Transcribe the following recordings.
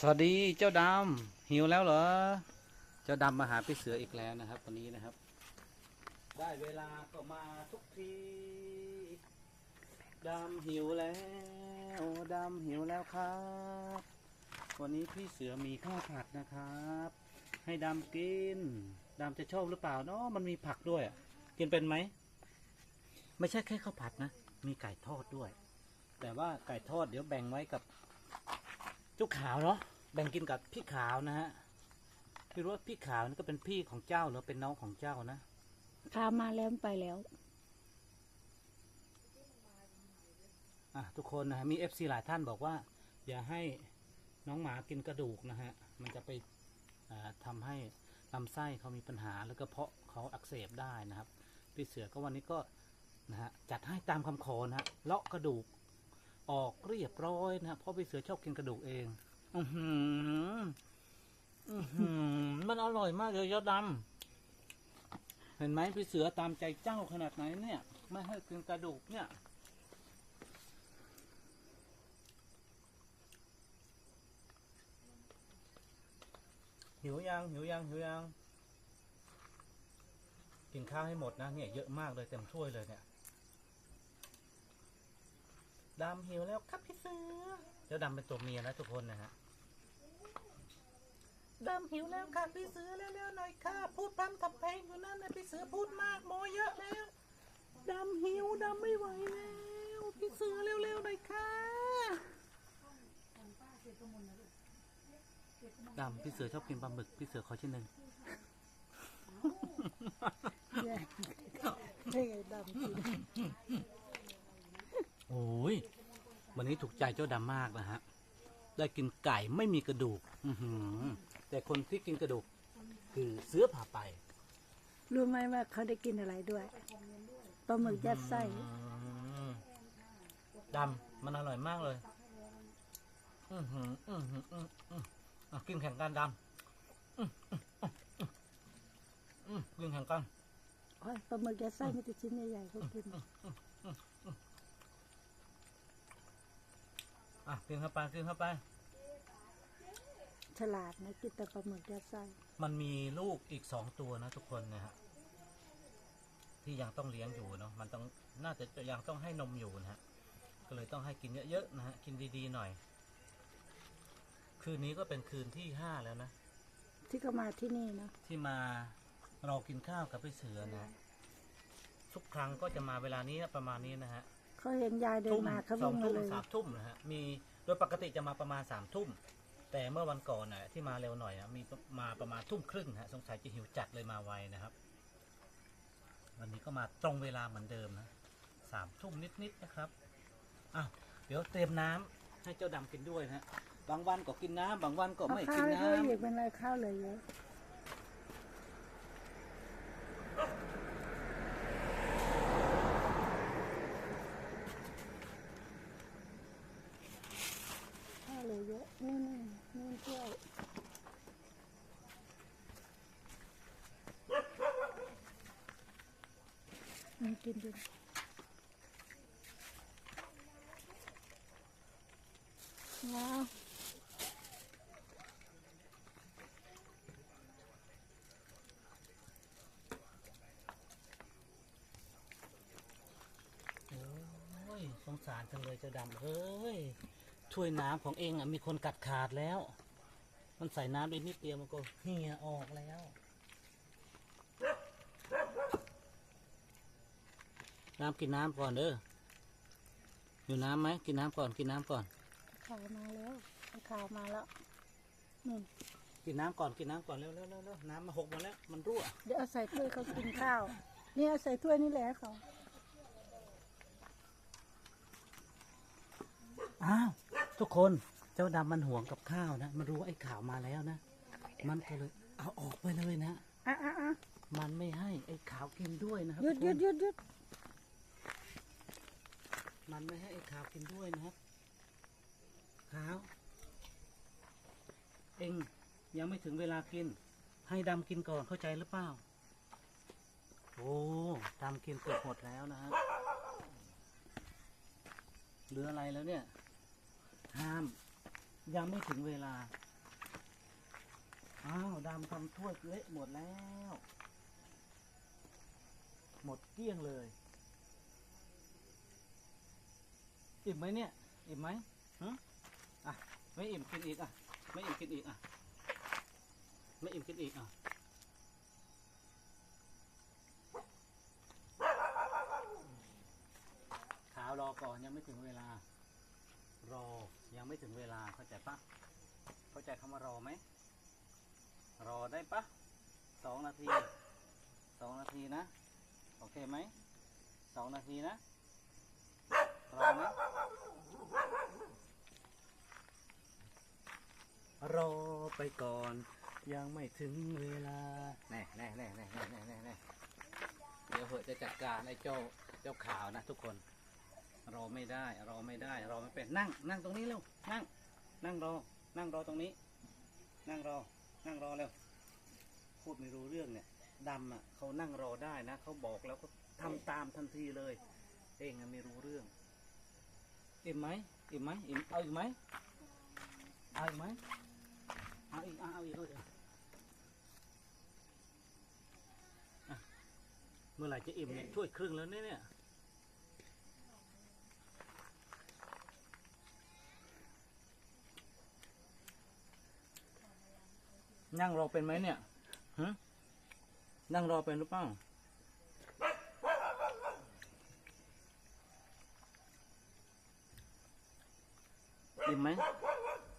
สวัสดีเจ้าดำหิวแล้วเหรอ เจ้าดำมาหาพี่เสืออีกแล้วนะครับวันนี้นะครับ ได้เวลาก็มาทุกทีดำหิวแล้วดำหิวแล้วครับ วันนี้พี่เสือมีข้าวผัดนะครับ ให้ดำกินดำจะชอบหรือเปล่าเนาะมันมีผักด้วยอะกินเป็นไหมไม่ใช่แค่ข้าวผัดนะ มีไก่ทอดด้วย แต่ว่าไก่ทอดเดี๋ยวแบ่งไว้กับ จ้าขาวเนาะแบ่งกินกับพี่ขาวนะฮะพี่รู้ว่าพี่ขาวนี่ก็เป็นพี่ของเจ้าหรือเป็นน้องของเจ้านะข้ามาแล้วไปแล้วอะทุกคนนะฮะมีเอฟซีหลายท่านบอกว่า อย่าให้น้องหมากินกระดูกนะฮะ มันจะไปอ่าทำให้ลำไส้เขามีปัญหาแล้วก็เพาะเขาอักเสบได้นะครับ พี่เสือก็วันนี้ก็นะฮะจัดให้ตามคำขอนะฮะเลาะกระดูก ออกเรียบร้อยนะเพราะพี่เสือชอบกินกระดูกเอง อือหืออือหือมันอร่อยมากเลยยอดดำเห็นไหมพี่เสือตามใจเจ้าขนาดไหนเนี่ย ไม่ให้กินกระดูกเนี่ยหิวยังหิวยังหิวยังกินข้าวให้หมดนะเนี่ยเยอะมากเลยเต็มถ้วยเลยเนี่ย ดำหิวแล้วครับพี่เสือเจ้าดำเป็นตัวเมียนะทุกคนนะฮะดำหิวแล้วค่ะพี่เสือเร็วๆหน่อยค่ะ พูดพร่ำทำเพลงอยู่นั่นนะพี่เสือพูดมากโมเยอะแล้วดำหิวดำไม่ไหวแล้วพี่เสือเร็วๆหน่อยค่ะดำพี่เสือชอบกินปลาหมึกพี่เสือขอชิ้นหนึ่งนี่ดำกิน โอ้ยวันนี้ถูกใจเจ้าดำมากนะฮะ ได้กินไก่ไม่มีกระดูก อือหือ แต่คนที่กินกระดูก คือเสือผ่าไป รู้ไหมว่าเขาได้กินอะไรด้วยปลาหมึกยัดไส้อืมดำมันอร่อยมากเลย อือหือ อือหืออืออืออะกินแข่งกันดำอืออืออืออือกินแข่งกัน โอ้ยปลาหมึกยัดไส้มีแต่ชิ้นใหญ่ๆเขากินอ่ะกินเข้าไปกินเข้าไป ฉลาดนะกินแต่ปลาหมึกยัดไส้มันมีลูกอีกสองตัวนะทุกคนนะฮะที่ยังต้องเลี้ยงอยู่เนาะมันต้องน่าจะยังต้องให้นมอยู่นะฮะก็เลยต้องให้กินเยอะๆนะฮะกินดีๆหน่อย คืนนี้ก็เป็นคืนที่ห้าแล้วนะที่เขามาที่นี่เนาะที่มาเรากินข้าวกับพี่เสือนะทุกครั้งก็จะมาเวลานี้ประมาณนี้นะฮะ เขาเห็นยายเดินทุ่มมาเขาสอวิ่งงมาทุ่มเลย สามทุ่มนะฮะมีโดยปกติจะมาประมาณสามทุ่ม แต่เมื่อวันก่อนน่ะที่มาเร็วหน่อยนะมีมาประมาณทุ่มครึ่งนะฮะสงสัยจะหิวจัดเลยมาไวนะครับ วันนี้ก็มาตรงเวลาเหมือนเดิมนะสามทุ่มนิดๆนะครับอ้าวเดี๋ยวเตรียมน้ำให้เจ้าดำกินด้วยนะฮะบางวันก็กินน้ำบางวันก็เอาไม่ข้ากิวนให้น้เขาอีกเป็นไรข้าวเหลยเยอะข้าวเหลยเยอะนี่นี่นี่ถ้วยนี่กินดิว้าวโอ้ยสงสารจังเลยเจ้าดำเอ้ย ถ้วยน้ำของเองอะมีคนกัดขาดแล้ว มันใส่น้ำไปนิดเดียวมันก็เหี่ยออกแล้ว น้ำกินน้ำก่อนเด้ออยู่น้ำไหมกินน้ำก่อนกินน้ำก่อน ข่าวมาแล้วข่าวมาแล้วนี่กินน้ำก่อนกินน้ำก่อนเร็วเร็วเร็วเร็วน้ำมาหกหมดแล้วมันรั่ว เดี๋ยวเอาใส่ถ้วยเขากินข้าวนี่เอาใส่ถ้วยนี่แหละเขา อ้าว ทุกคนเจ้าดำมันห่วงกับข้าวนะ มันรู้ว่าไอ้ข่าวมาแล้วนะ มันก็เลยเอาออกไปเลยนะ อะอะอะมันไม่ให้ไอ้ขาวกินด้วยนะครับหยุดทุกหยุคดนหยุดหยุดมันไม่ให้ไอ้ขาวกินด้วยนะครับ ขาว เองยังไม่ถึงเวลากิน ให้ดำกินก่อนเข้าใจหรือเปล่า โอ้ดำกินเกือบหมดแล้วนะฮะเหลืออะไรแล้วเนี่ย ห้ามยังไม่ถึงเวลา อ้าวดำทำถ้วยเละหมดแล้ว หมดเกลี้ยงเลย อิ่มไหมเนี่ย อิ่มไหมฮะอะ ไม่อิ่มกินอีกอะ ไม่อิ่มกินอีกอะ ไม่อิ่มกินอีกอะขาวรอก่อนยังไม่ถึงเวลา ยังไม่ถึงเวลาเข้าใจปะเข้าใจคำว่ารอไหม รอได้ปะสองนาทีสองนาทีนะ โอเคไหมสองนาทีนะรอไหมรอไปก่อน ยังไม่ถึงเวลาแน่แน่แน่แน่แน่แน่แน่เดี๋ยวเหอจะจัดการไอ้เจ้าเจ้าขาวนะทุกคน รอไม่ได้ รอไม่ได้ รอไม่เป็นนั่ง นั่งตรงนี้เร็วนั่ง นั่งรอ นั่งรอตรงนี้ นั่งรอ นั่งรอเร็วพูดไม่รู้เรื่องเนี่ยดำอะเขานั่งรอได้นะเขาบอกแล้วก็ทำตามทันทีเลย เองไม่รู้เรื่องอิ่มไหมอิ่มไหมอิ่มเอาอีกไหมเอาอีกไหมเอาอีกเอาอีกเอาอีกอะเมื่อไหร่จะอิ่มเนี่ยช่วยครึ่งแล้วเนี่ย นั่งรอเป็นไหมเนี่ยฮะนั่งรอเป็นหรือเปล่าอิ่มไหม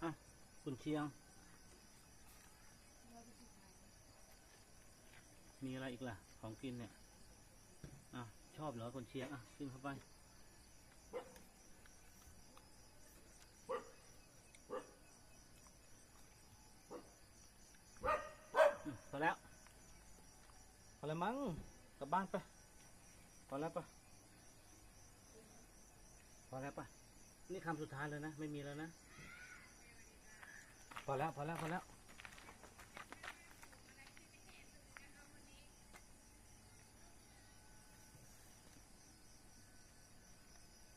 อะคุณเชียง มีอะไรอีกล่ะ ของกินเนี่ย อะ ชอบเหรอคุณเชียง อะกินเข้าไป อืมพอ แล้วพอแล้วมั้งกลับบ้านไปพอแล้วปะพอแล้วปะนี่คำสุดท้ายแล้วนะ ไม่มีแล้วนะพอแล้วพอแล้วพอแล้ว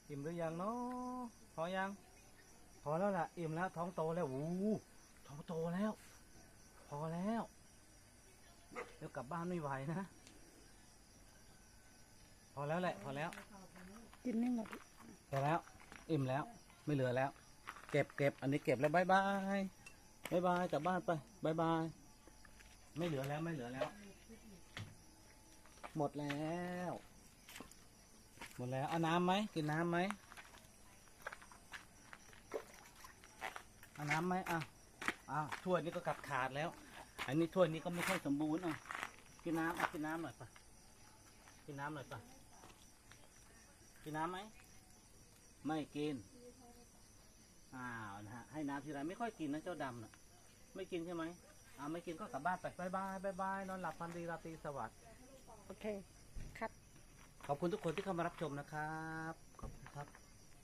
อิ่มหรือยังเนาะพอยัง พอแล้วล่ะ อิ่มแล้วท้องโตแล้วโอ้ท้องโตแล้ว พอแล้ว เดี๋ยวกลับบ้านไม่ไหวนะ พอแล้วแหละ พอแล้ว กินไม่หมดพอแล้ว อิ่มแล้ว ไม่เหลือแล้ว เก็บเก็บอันนี้เก็บแล้วบายบายบายบายกลับบ้านไปบายบาย ไม่เหลือแล้วไม่เหลือแล้ว หมดแล้ว หมดแล้ว เอาน้ำไหมกินน้ำไหมเอาน้ำไหมอะอะถ้วยนี้ก็กัดขาดแล้ว อันนี้ถ้วยนี้ก็ไม่ค่อยสมบูรณ์อะกินน้ำอะกินน้ำหน่อยปะกินน้ำหน่อยปะกินน้ำไหมไม่กินอ้าวนะฮะให้น้ำทีไรไม่ค่อยกินนะเจ้าดำน่ะไม่กินใช่ไหมอ่าไม่กินก็กลับบ้านไปบายบายบายบายนอนหลับฝันดีราตรีสวัสดิ์โอเคคัดขอบคุณทุกคนที่เข้ามารับชมนะครับ ขอบคุณครับ